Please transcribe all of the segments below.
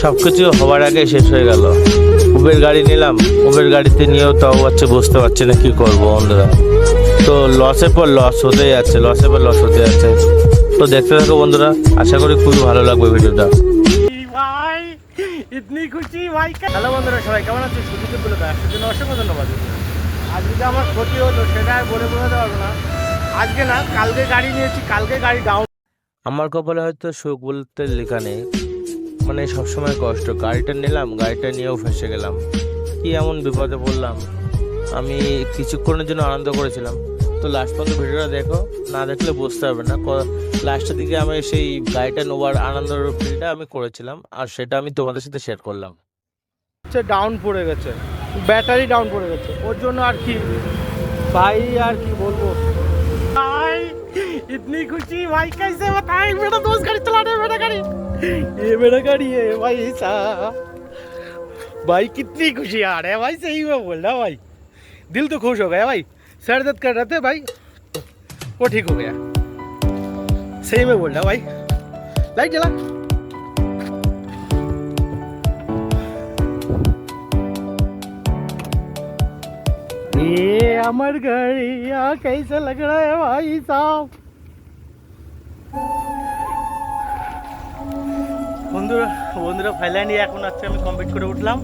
সবকিছু হওয়ার আগে শেষ হয়ে গেল। উবের গাড়ি নিলাম। উবের গাড়িতে নিয়েও তাও হচ্ছে বুঝতে পারছি না কি করব বন্ধুরা। তো লসের পর লস হতে যাচ্ছে লসের পর লস হতে যাচ্ছে। তো দেখতে থাকো বন্ধুরা আশা করি খুবই ভালো লাগবে ভিডিওটা। ইতনি খুশি ভাই হ্যালো বন্ধুরা সবাই কেমন আছো বলে দেয় জন্য অসংখ্য ধন্যবাদ। আজকে যে আমার ক্ষতি হতো সেটা আর বলে না। আজকে না কালকে গাড়ি নিয়েছি কালকে গাড়ি ডাউন আমার কপালে হয়তো সুখ বলতে লেখা নেই। মানে সবসময় কষ্ট গাড়িটা নিলাম গাড়িটা নিয়েও ফেসে গেলাম কি এমন বিপদে পড়লাম আমি কিছুক্ষণের জন্য আনন্দ করেছিলাম তো লাস্ট পর্যন্ত ভিডিওটা দেখো না দেখলে বুঝতে পারবে না লাস্টের দিকে আমি সেই গাড়িটা নেওয়ার আনন্দের ফিলটা আমি করেছিলাম আর সেটা আমি তোমাদের সাথে শেয়ার করলাম হচ্ছে ডাউন পড়ে গেছে ব্যাটারি ডাউন পড়ে গেছে ওর জন্য আর কি ভাই আর কি বলবো भाई इतनी खुशी भाई कैसे बताएं मेरा दोस्त गाड़ी चला रहा है मेरा गाड़ी ये मेरा गाड़ी है, भाई साहब। भाई, कितनी खुशी आ रहा है, भाई, सही में बोल रहा भाई। दिल तो खुश हो गया, भाई। सर दर्द कर रहे थे, भाई। वो ठीक हो गया। सही में बोल रहा भाई। लाइट जला। ये अमर घड़िया, कैसे लग रहा है, भाई साहब? বন্ধুরা বন্ধুরা ফাইনালি এখন আজকে আমি কমপ্লিট করে উঠলাম।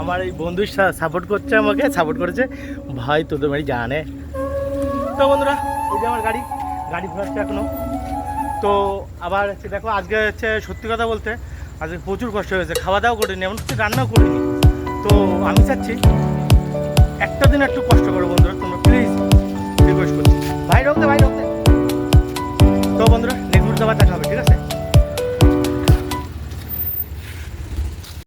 আমার এই বন্ধু সাপোর্ট করছে আমাকে সাপোর্ট করেছে। ভাই, তোদের বাড়ি জানে তো বন্ধুরা, এই যে আমার গাড়ি গাড়ি ঘোরাচ্ছে এখনও। তো আবার হচ্ছে, দেখো, আজকে হচ্ছে সত্যি কথা বলতে, আজকে প্রচুর কষ্ট হয়েছে। খাওয়া দাওয়া করিনি, এমন কিছু রান্নাও করিনি। তো আমি চাচ্ছি, একটা দিন একটু কষ্ট করো বন্ধুরা, তোমরা প্লিজ রিকোয়েস্ট করছি ভাই রোকতে ভাই